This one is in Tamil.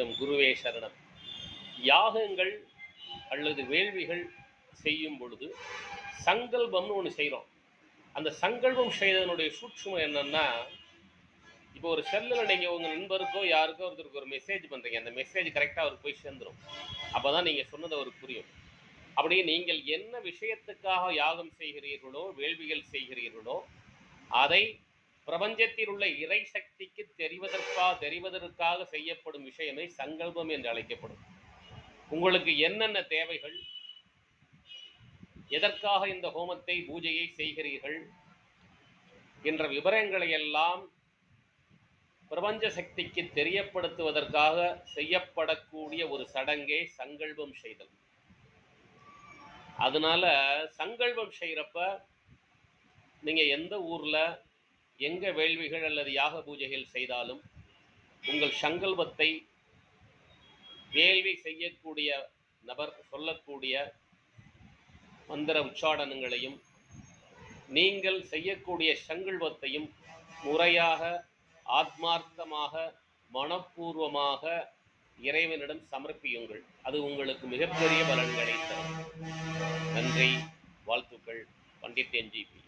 வணக்கம் குருவே சரணம். யாகங்கள் அல்லது வேள்விகள் செய்யும் பொழுது சங்கல்பம்னு ஒன்று செய்கிறோம் அந்த சங்கல்பம் செய்ததனுடைய சூட்சுமம் என்னென்னா இப்போ ஒரு செல்லில் நீங்கள் உங்கள் நண்பருக்கோ யாருக்கோ ஒருத்தருக்கு ஒரு மெசேஜ் பண்ணுறீங்க அந்த மெசேஜ் கரெக்டாக அவருக்கு போய் சேர்ந்துடும் அப்போ தான் நீங்கள் சொன்னது அவருக்கு புரியும். அப்படியே நீங்கள் என்ன விஷயத்துக்காக யாகம் செய்கிறீர்களோ வேள்விகள் செய்கிறீர்களோ அதை பிரபஞ்சத்தில் உள்ள இறை சக்திக்கு தெரிவதற்காக தெரிவதற்காக செய்யப்படும் விஷயமே சங்கல்பம் என்று அழைக்கப்படும். உங்களுக்கு என்னென்ன தேவைகள்? எதற்காக இந்த ஹோமத்தை பூஜையை செய்கிறீர்கள்? என்ற விவரங்களை எல்லாம் பிரபஞ்ச சக்திக்கு தெரியப்படுத்துவதற்காக செய்யப்படக்கூடிய ஒரு சடங்கே சங்கல்பம் செய்தல். அதனால சங்கல்பம் செய்கிறப்ப நீங்கள் எந்த ஊரில் எங்க வேள்விகள் அல்லது யாக பூஜைகள் செய்தாலும் உங்கள் சங்கல்பத்தை வேள்வி செய்யக்கூடிய நபர் சொல்லக்கூடிய மந்திர உச்சாடனங்களையும் நீங்கள் செய்யக்கூடிய சங்கல்பத்தையும் முறையாக ஆத்மார்த்தமாக மனப்பூர்வமாக இறைவனிடம் சமர்ப்பியுங்கள். அது உங்களுக்கு மிகப்பெரிய பலன்களை தரும். நன்றி வாழ்த்துக்கள் பண்டிட் என்ஜிபி.